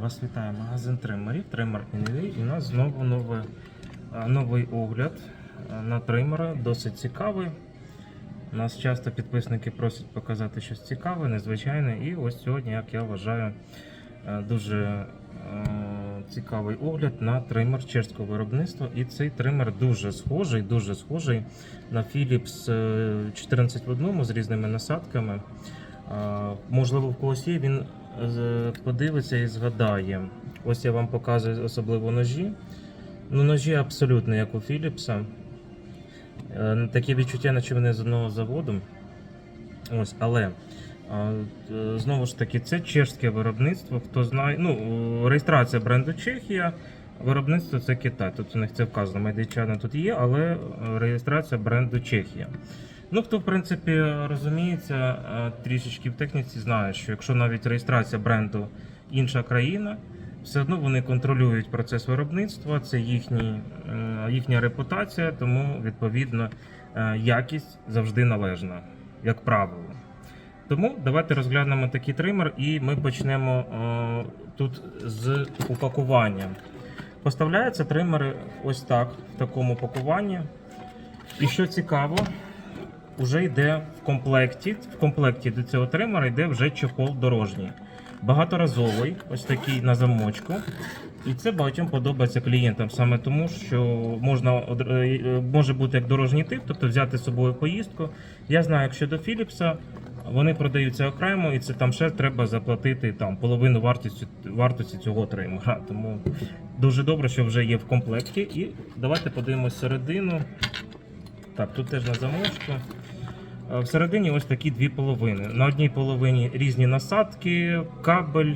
Вас вітає магазин тримерів, тример Інві. І у нас знову нове, новий огляд на тримера, досить цікавий. Нас часто підписники просять показати щось цікаве, незвичайне. І ось сьогодні, як я вважаю, е, дуже е, цікавий огляд на тример чешського виробництва. І цей тример дуже схожий, дуже схожий на Philips е, 14 в одному з різними насадками. Можливо, в когось є, він е, подивиться і згадає. Ось я вам показую особливо ножі. Ну, ножі абсолютно як у Філіпса. Е, Таке відчуття, наче вони з одного заводу. Ось, але е, знову ж таки, це чешське виробництво. Хто знає, ну, реєстрація бренду Чехія, виробництво це Китай. Тут у них це вказано, медичана тут є, але е, реєстрація бренду Чехія. Ну, хто в принципі розуміється е, трішечки в техніці, знає, що якщо навіть реєстрація бренду інша країна, все одно вони контролюють процес виробництва, це їхні, е, їхня репутація, тому відповідно е, якість завжди належна, як правило. Тому давайте розглянемо такий тример і ми почнемо тут з упакування. Поставляються тримери ось так, в такому пакуванні. І що цікаво, вже йде в комплекті. В комплекті до цього тримера йде вже чохол дорожній. Багаторазовий, ось такий на замочку. І це багатьом подобається клієнтам саме тому, що можна е, може бути як дорожній тип, тобто взяти з собою поїздку. Я знаю, як щодо Philips, вони продаються окремо, і це там ще треба заплатити там половину вартості вартості цього тримера. Тому дуже добре, що вже є в комплекті. І давайте подивимось середину. Так, тут теж на замочку. Е, Всередині ось такі дві половини. На одній половині різні насадки, кабель.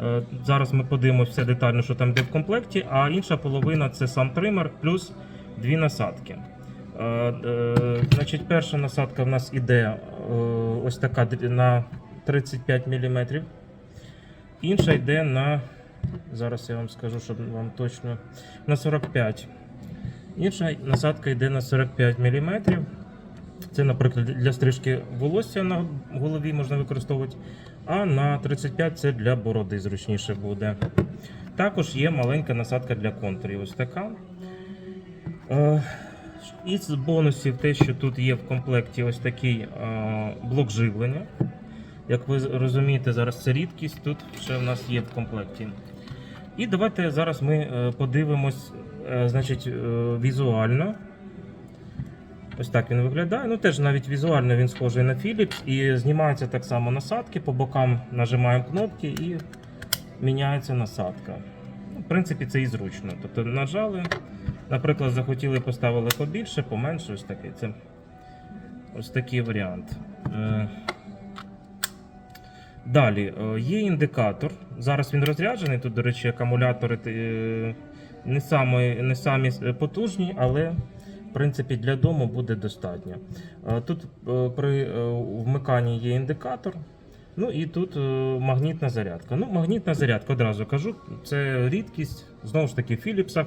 Е, Зараз ми подивимося все детально, що там йде в комплекті, а інша половина це сам тример плюс дві насадки. Е, Значить, перша насадка в нас іде ось така на 35 мм. Інша йде на. Зараз я вам скажу, щоб вам точно на 45 Інша насадка йде на 45 мм. Це, наприклад, для стрижки волосся на голові можна використовувати. А на 35 це для бороди зручніше буде. Також є маленька насадка для контурів. Ось така. Е, Із бонусів те, що тут є в комплекті ось такий е, блок живлення. Як ви розумієте, зараз це рідкість, тут ще в нас є в комплекті. І давайте зараз ми е, подивимось значить, візуально. Ось так він виглядає. Ну теж навіть візуально він схожий на Philips. І знімаються так само насадки, по бокам нажимаємо кнопки і міняється насадка. Ну, В принципі, це і зручно. Тобто нажали, наприклад, захотіли поставили побільше, поменше, ось такий. Це ось такий варіант. Е, Далі е, є індикатор. Зараз він розряджений. Тут, до речі, акумулятори е, не самі, не самі потужні, але принципі для дому буде достатньо. Е, Тут е, при е, вмиканні є індикатор. Ну і тут магнітна зарядка. Ну, магнітна зарядка, одразу кажу, це рідкість. Знову ж таки, в Philipsах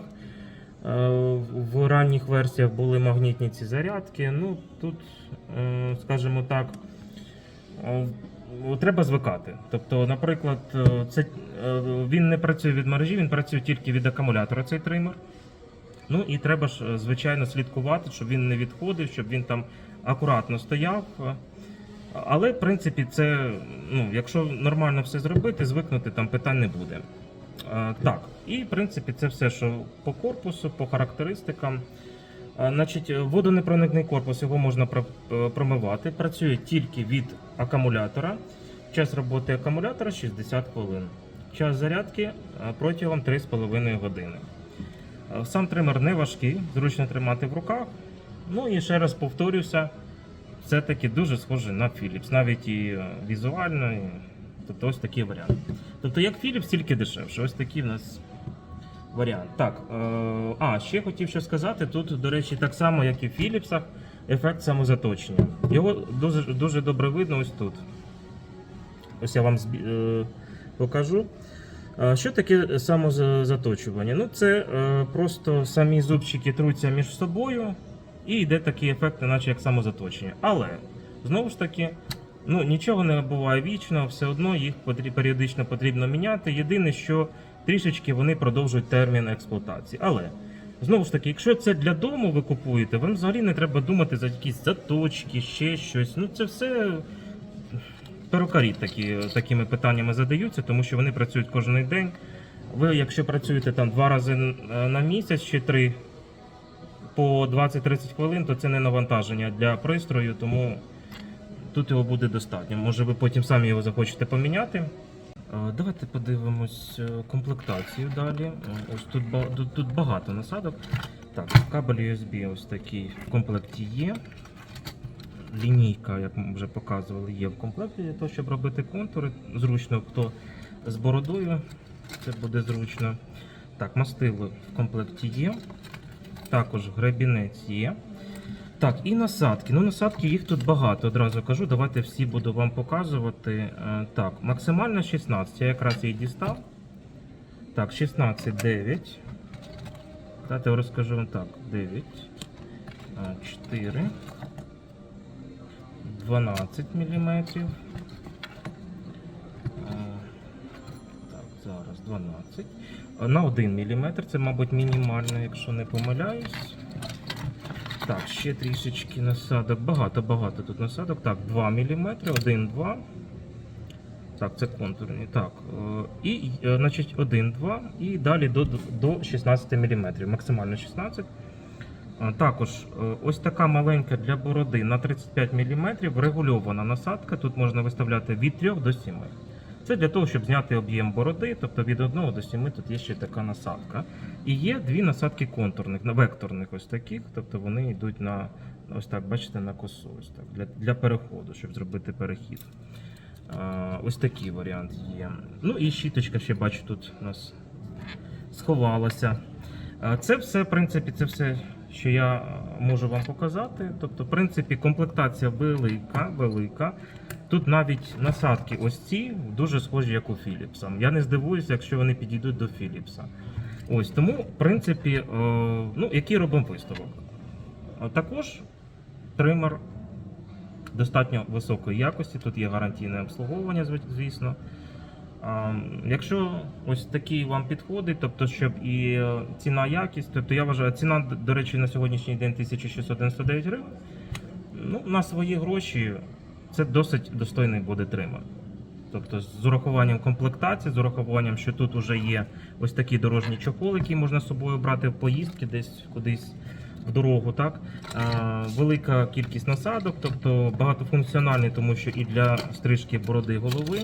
в ранніх версіях були магнітні ці зарядки. Ну, тут, скажімо так, треба звикати. Тобто, наприклад, це, він не працює від мережі, він працює тільки від акумулятора, цей тример. Ну і треба ж, е, звичайно, слідкувати, щоб він не відходив, щоб він там акуратно стояв. Але, в принципі, це, ну, якщо нормально все зробити, звикнути там питань не буде. Е, Так, і в принципі це все, що по корпусу, по характеристикам. Е, Значить, водонепроникний корпус його можна промивати. Працює тільки від акумулятора. Час роботи акумулятора 60 хвилин. Час зарядки протягом 3,5 години. Е, Сам тример не важкий, зручно тримати в руках. Ну і ще раз повторюся, все-таки дуже схожий на Philips, навіть і е, візуально. І... Тобто ось такий варіант. Тобто як Philips, тільки дешевше. Ось такий в нас варіант. Так, е, а, ще хотів що сказати. Тут, до речі, так само, як і в Philips, ефект самозаточення. Його дуже, дуже добре видно ось тут. Ось я вам е, покажу. Що таке самозаточування? Ну, це е, просто самі зубчики труться між собою, і йде такий ефект, наче як самозаточення. Але, знову ж таки, Ну, нічого не буває вічно, все одно їх періодично потрібно міняти. Єдине, що трішечки вони продовжують термін експлуатації. Але знову ж таки, якщо це для дому ви купуєте, вам взагалі не треба думати за якісь заточки, ще щось. Ну це все перукарі такі, такими питаннями задаються, тому що вони працюють кожен день. Ви, якщо працюєте там два рази е, на місяць чи три по 20-30 хвилин, то це не навантаження для пристрою, тому тут його буде достатньо. Може ви потім самі його захочете поміняти. Е, Давайте подивимось е, комплектацію далі. Ось тут, тут багато насадок. Так, кабель USB ось такий в комплекті є. Лінійка, як ми вже показували, є в комплекті для того, щоб робити контури. Зручно, хто з бородою, це буде зручно. Так, мастило в комплекті є. Також гребінець є. Так, і насадки. Ну, насадки їх тут багато, одразу кажу. Давайте всі буду вам показувати. Е, Так, максимально 16. Я якраз її дістав. Так, 16, 9. Дайте я розкажу вам так. 9. 4. 12 мм. Так, зараз 12. Е, На 1 мм. Це, мабуть, мінімально, якщо не помиляюсь. Так, ще трішечки насадок. Багато-багато тут насадок. Так, 2 мм, 1, 2. Так, це контурні. Так. е, І, е, значить, 1, 2. І далі до, до 16 мм. Максимально 16. Е, Також е, ось така маленька для бороди на 35 мм регульована насадка. Тут можна виставляти від 3 до 7. Це для того, щоб зняти об'єм бороди, тобто від 1 до 7 тут є ще така насадка. І є дві насадки контурних, векторних ось таких, тобто вони йдуть на ось так, бачите, на косу, ось так, для, для переходу, щоб зробити перехід. А, ось такий варіант є. Ну і щіточка ще бачу, тут у нас сховалася. Це все, в принципі, це все, що я можу вам показати. Тобто, в принципі, комплектація велика, велика. Тут навіть насадки ось ці дуже схожі, як у Philips. Я не здивуюся, якщо вони підійдуть до Philips. Ось тому, в принципі, е, ну, який робимо висновок? Також тример достатньо високої якості. Тут є гарантійне обслуговування, звісно. Якщо ось такий вам підходить, тобто, щоб і е, ціна якість, тобто я вважаю, ціна, до речі, на сьогоднішній день 1699 гривень. Ну, на свої гроші це досить достойний буде тример. Тобто з урахуванням комплектації, з урахуванням, що тут вже є ось такі дорожні чохол, які можна з собою брати в поїздки десь кудись в дорогу. Так? А, велика кількість насадок, тобто багатофункціональний, тому що і для стрижки бороди голови.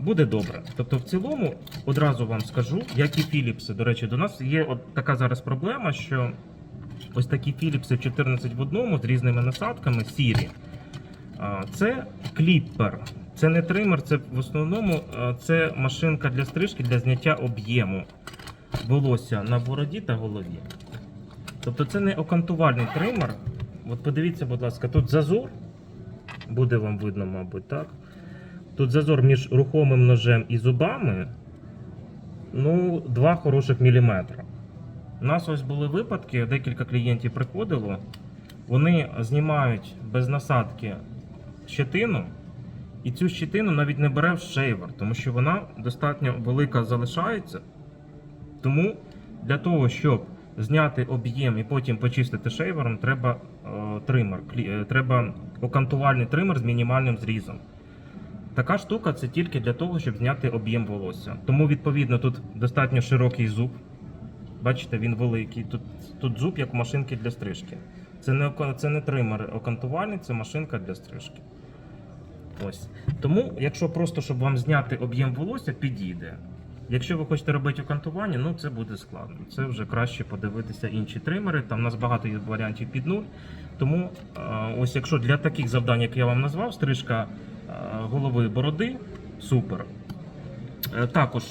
Буде добре. Тобто, в цілому, одразу вам скажу, як і Philips, до речі, до нас є от така зараз проблема, що ось такі Philips 14 в одному з різними насадками сірі. Це кліппер. Це не тример, це в основному це машинка для стрижки для зняття об'єму волосся на бороді та голові. Тобто це не окантувальний тример. От подивіться, будь ласка, тут зазор. Буде вам видно, мабуть, так? Тут зазор між рухомим ножем і зубами. Ну, 2 хороших міліметра. У нас ось були випадки, декілька клієнтів приходило. Вони знімають без насадки щетину, і цю щетину навіть не бере в шейвер, тому що вона достатньо велика залишається. Тому для того, щоб зняти об'єм і потім почистити шейвером, треба е, тример, клі- е, треба окантувальний тример з мінімальним зрізом. Така штука це тільки для того, щоб зняти об'єм волосся. Тому, відповідно, тут достатньо широкий зуб. Бачите, він великий. Тут, тут зуб як машинки для стрижки. Це не, це не тример окантувальний, це машинка для стрижки. Ось. Тому, якщо просто щоб вам зняти об'єм волосся, підійде. Якщо ви хочете робити окантування, ну це буде складно. Це вже краще подивитися інші тримери. Там у нас багато є варіантів під нуль. Тому е, ось якщо для таких завдань, як я вам назвав, стрижка е, голови бороди, супер. Е, Також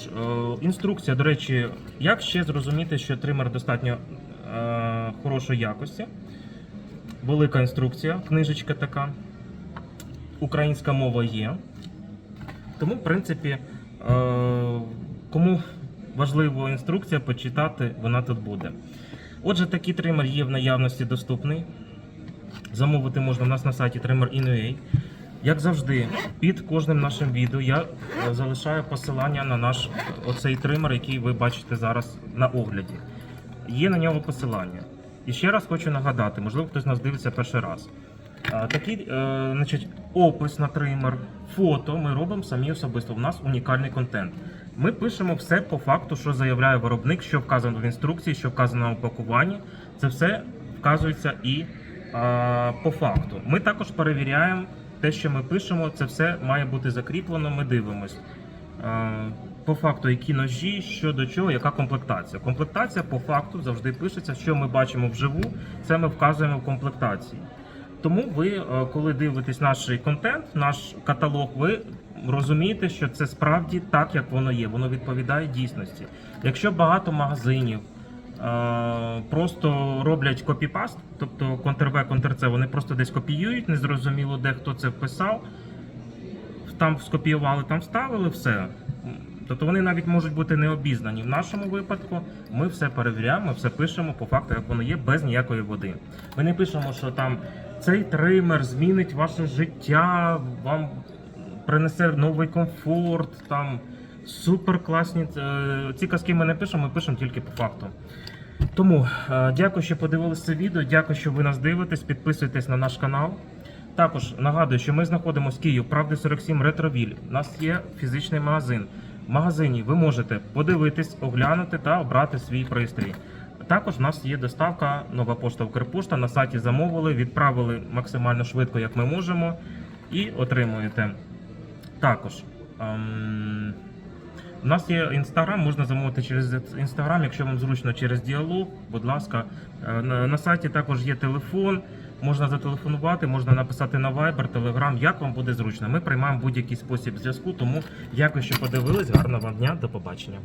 інструкція, до речі, як ще зрозуміти, що тример достатньо хорошої якості. Велика інструкція, книжечка така. Українська мова є. Тому, в принципі, кому важлива інструкція почитати, вона тут буде. Отже, такий тример є в наявності доступний. Замовити можна у нас на сайті Trimmer.in.ua. Як завжди, під кожним нашим відео я е, залишаю посилання на наш оцей тример, який ви бачите зараз на огляді. Є на нього посилання. І ще раз хочу нагадати, можливо, хтось нас дивиться перший раз. Такий е, значить, опис на тример, фото ми робимо самі особисто. У нас унікальний контент. Ми пишемо все по факту, що заявляє виробник, що вказано в інструкції, що вказано на упакуванні. Це все вказується і по факту. Ми також перевіряємо те, що ми пишемо, це все має бути закріплено. Ми дивимось. По факту, які ножі, що до чого, яка комплектація. Комплектація по факту завжди пишеться, що ми бачимо вживу, це ми вказуємо в комплектації. Тому ви, е, коли дивитесь наш контент, наш каталог, ви розумієте, що це справді так, як воно є. Воно відповідає дійсності. Якщо багато магазинів просто роблять копіпаст, тобто Ctrl-V, Ctrl-C, вони просто десь копіюють, незрозуміло, де хто це вписав, там скопіювали, там вставили, все. Тобто вони навіть можуть бути не обізнані. В нашому випадку ми все перевіряємо, все пишемо по факту, як воно є, без ніякої води. Ми не пишемо, що там цей тример змінить ваше життя, вам принесе новий комфорт, там супер класні. е, Ці казки ми не пишемо, ми пишемо тільки по факту. Тому е, дякую, що подивилися це відео. Дякую, що ви нас дивитесь. Підписуйтесь на наш канал. Також нагадую, що ми знаходимося в Київ, Правди 47 Ретровіль. У нас є фізичний магазин. В магазині ви можете подивитись, оглянути та обрати свій пристрій. Також в нас є доставка нова пошта Укрпошта. На сайті замовили, відправили максимально швидко, як ми можемо, і отримуєте. Також ем, у нас є інстаграм, можна замовити через інстаграм, якщо вам зручно через діалог. Будь ласка, Е, на, сайті також є телефон. Можна зателефонувати, можна написати на Viber, Telegram, як вам буде зручно. Ми приймаємо будь-який спосіб зв'язку. Тому дякую, що подивились. Гарного вам дня, до побачення.